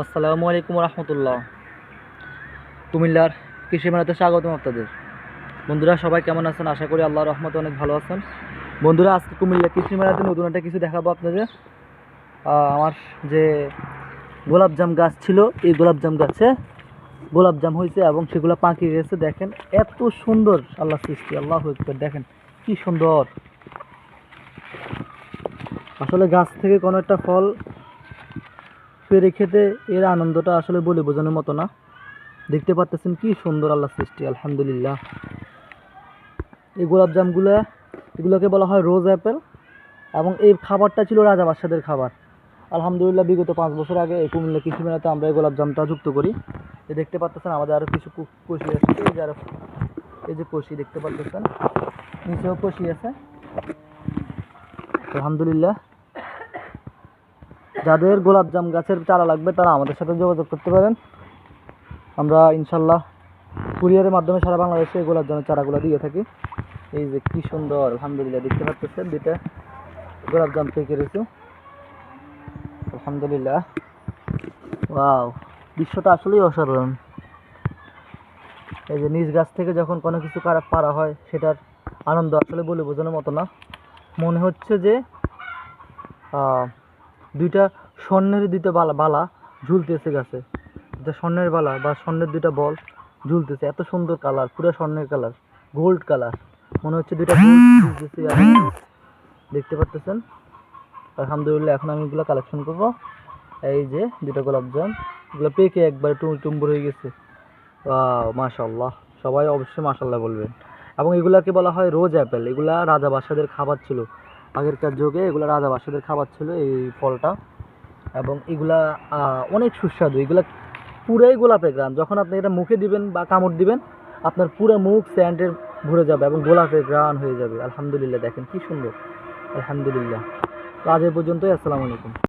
আসসালামু আলাইকুম রহমতুল্লাহ। কুমিল্লার কৃষি মেলাতে স্বাগতম আপনাদের। বন্ধুরা, সবাই কেমন আছেন? আশা করি আল্লাহ রহমতে অনেক ভালো আছেন। বন্ধুরা, আজকে কুমিল্লা কৃষি মেলাতে নতুন একটা কিছু দেখাবো আপনাদের। আমার যে গোলাপজাম গাছ ছিল, এই গোলাপজাম গাছে গোলাপজাম হয়েছে এবং সেগুলো পাকিয়ে গেছে। দেখেন, এত সুন্দর। আল্লাহ সৃষ্টি, আল্লাহ একবার দেখেন, কি সুন্দর। আসলে গাছ থেকে কোনো একটা ফল পেরে খেতে এর আনন্দটা আসলে বলে বোঝানোর মতো না। দেখতে পাচ্ছেন কি সুন্দর আল্লাহ সৃষ্টি, আলহামদুলিল্লাহ। এই গোলাপজামগুলো এগুলোকে বলা হয় রোজ অ্যাপেল এবং এই খাবারটা ছিল রাজা বাদশাদের খাবার। আলহামদুলিল্লাহ, বিগত পাঁচ বছর আগে এই কুমিল্লা কৃষি মেলাতে আমরা এই গোলাপজামটা যুক্ত করি। এই দেখতে পাচ্ছেন আমাদের আরও কিছু কষি আছে এই যে আরও এই যে কষি দেখতে পাচ্ছেন নিচেও কষি আছে। আলহামদুলিল্লাহ। যাদের গোলাপজাম গাছের চারা লাগবে তারা আমাদের সাথে যোগাযোগ করতে পারেন। আমরা ইনশাল্লাহ কুরিয়ারের মাধ্যমে সারা বাংলাদেশে গোলাপজামের চারাগুলো দিয়ে থাকি। এই যে কি সুন্দর, আলহামদুলিল্লাহ, দেখতে পাচ্ছেন? দুইটা গোলাপজাম পেকে রয়েছে। আলহামদুলিল্লাহ। ওয়াও, দৃশ্যটা আসলেই অসাধারণ। এই যে নিজ গাছ থেকে যখন কোনো কিছু কারা পারা হয়, সেটার আনন্দ আসলে বলে বোঝানোর মতো না। মনে হচ্ছে যে দুইটা স্বর্ণের দুইটা বালা বালা ঝুলতেছে গাছে। দুটা স্বর্ণের বালা বা স্বর্ণের দুইটা বল ঝুলতেছে। এত সুন্দর কালার, পুরো স্বর্ণের কালার, গোল্ড কালার। মনে হচ্ছে দুইটা দেখতে পাচ্ছেন আলহামদুলিল্লাহ, এখন আমি এগুলো কালেকশন করব। এই যে দুটো গোলাপজাম এগুলো পেকে একবার টুম টুম্বুর হয়ে গেছে। মাশাল্লাহ সবাই অবশ্যই মাশাল্লাহ বলবেন। এবং এগুলাকে বলা হয় রোজ অ্যাপেল। এগুলা রাজা বাদশাদের খাবার ছিল। আগেরকার যুগে এগুলো রাজা বাদশাদের খাবার ছিল এই ফলটা। এবং এগুলা অনেক সুস্বাদু। এগুলা পুরাই গোলাপের গ্রাম যখন আপনি এটা মুখে দিবেন বা কামড় দিবেন, আপনার পুরো মুখ স্যান্ডের ভরে যাবে এবং গোলাপের গ্রান হয়ে যাবে। আলহামদুলিল্লাহ, দেখেন কি সুন্দর। আলহামদুলিল্লাহ। তো আজ এ পর্যন্তই, আসসালামু আলাইকুম।